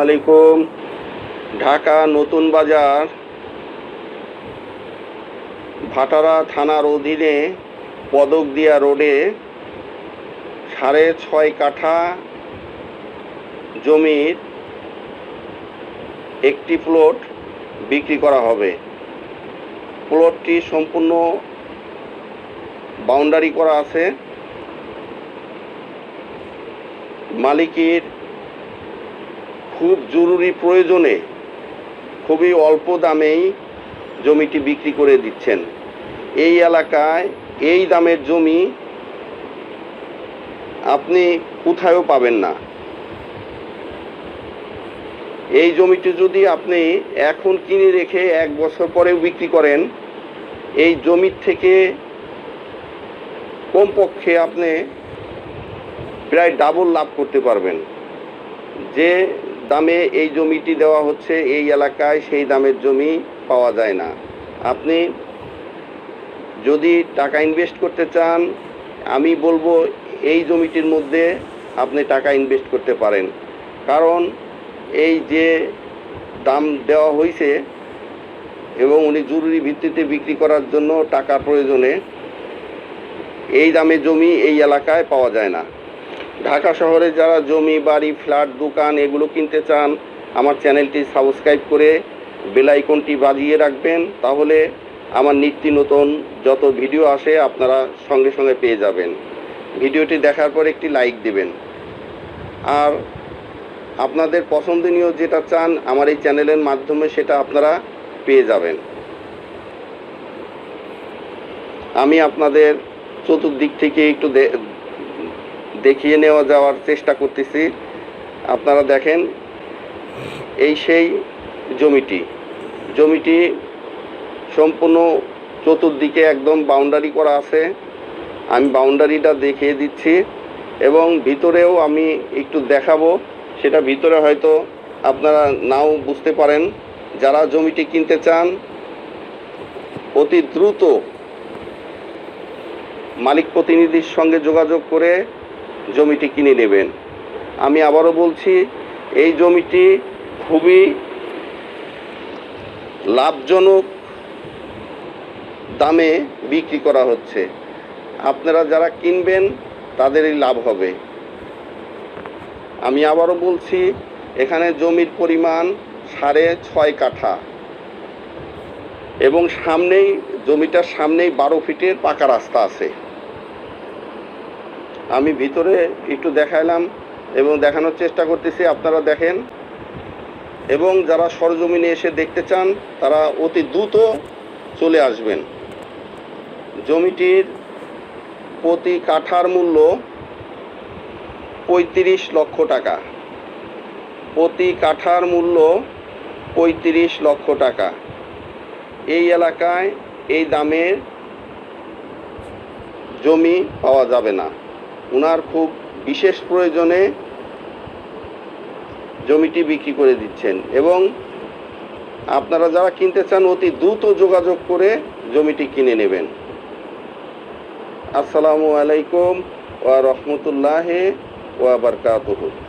আলাইকুম। ঢাকা নতুন বাজার। ভাটারা থানার অধীনে পদকদিয়া রোডে সাড়ে ছয় কাঠা জমির একটি প্লট বিক্রি করা হবে। প্লটটি সম্পূর্ণ বাউন্ডারি করা আছে। মালিকের খুব জরুরি প্রয়োজনে খুবই অল্প দামেই জমিটি বিক্রি করে দিচ্ছেন। এই এলাকায় এই দামের জমি আপনি কোথায়ও পাবেন না। এই জমিটি যদি আপনি এখন কিনে রেখে এক বছর পরেও বিক্রি করেন, এই জমির থেকে কমপক্ষে আপনি প্রায় ডাবল লাভ করতে পারবেন। যে দামে এই জমিটি দেওয়া হচ্ছে, এই এলাকায় সেই দামের জমি পাওয়া যায় না। আপনি যদি টাকা ইনভেস্ট করতে চান, আমি বলব এই জমিটির মধ্যে আপনি টাকা ইনভেস্ট করতে পারেন। কারণ এই যে দাম দেওয়া হয়েছে এবং উনি জরুরি ভিত্তিতে বিক্রি করার জন্য টাকা প্রয়োজনে এই দামে জমি এই এলাকায় পাওয়া যায় না। ঢাকা শহরে যারা জমি, বাড়ি, ফ্ল্যাট, দোকান এগুলো কিনতে চান, আমার চ্যানেলটি সাবস্ক্রাইব করে বেল আইকনটি বাজিয়ে রাখবেন। তাহলে আমার নিত্য নতুন যত ভিডিও আসে, আপনারা সঙ্গে সঙ্গে পেয়ে যাবেন। ভিডিওটি দেখার পর একটি লাইক দিবেন। আর আপনাদের পছন্দনীয় যেটা চান, আমার এই চ্যানেলের মাধ্যমে সেটা আপনারা পেয়ে যাবেন। আমি আপনাদের চতুর্দিক থেকে একটু দেখিয়ে নেওয়া যাওয়ার চেষ্টা করতেছি। আপনারা দেখেন, এই সেই জমিটি। জমিটি সম্পূর্ণ চতুর্দিকে একদম বাউন্ডারি করা আছে। আমি বাউন্ডারিটা দেখিয়ে দিচ্ছি এবং ভিতরেও আমি একটু দেখাবো। সেটা ভিতরে হয়তো আপনারা নাও বুঝতে পারেন। যারা জমিটি কিনতে চান, অতি দ্রুত মালিক প্রতিনিধির সঙ্গে যোগাযোগ করে জমিটি কিনে নেবেন। আমি আবারও বলছি, এই জমিটি খুবই লাভজনক দামে বিক্রি করা হচ্ছে। আপনারা যারা কিনবেন, তাদেরই লাভ হবে। আমি আবারও বলছি, এখানে জমির পরিমাণ সাড়ে ছয় কাঠা। এবং সামনেই, জমিটার সামনেই বারো ফিটের পাকা রাস্তা আছে। আমি ভিতরে একটু দেখাইলাম এবং দেখানোর চেষ্টা করতেছি, আপনারা দেখেন। এবং যারা সরজমিনে এসে দেখতে চান, তারা অতি দ্রুত চলে আসবেন। জমিটির প্রতি কাঠার মূল্য পঁয়ত্রিশ লক্ষ টাকা। প্রতি কাঠার মূল্য পঁয়ত্রিশ লক্ষ টাকা। এই এলাকায় এই দামের জমি পাওয়া যাবে না। ওনার খুব বিশেষ প্রয়োজনে জমিটি বিক্রি করে দিচ্ছেন। এবং আপনারা যারা কিনতে চান, অতি দ্রুত যোগাযোগ করে জমিটি কিনে নেবেন। আসসালামু আলাইকুম ওয়া রহমতুল্লাহ ওয়া বারকাতুহু।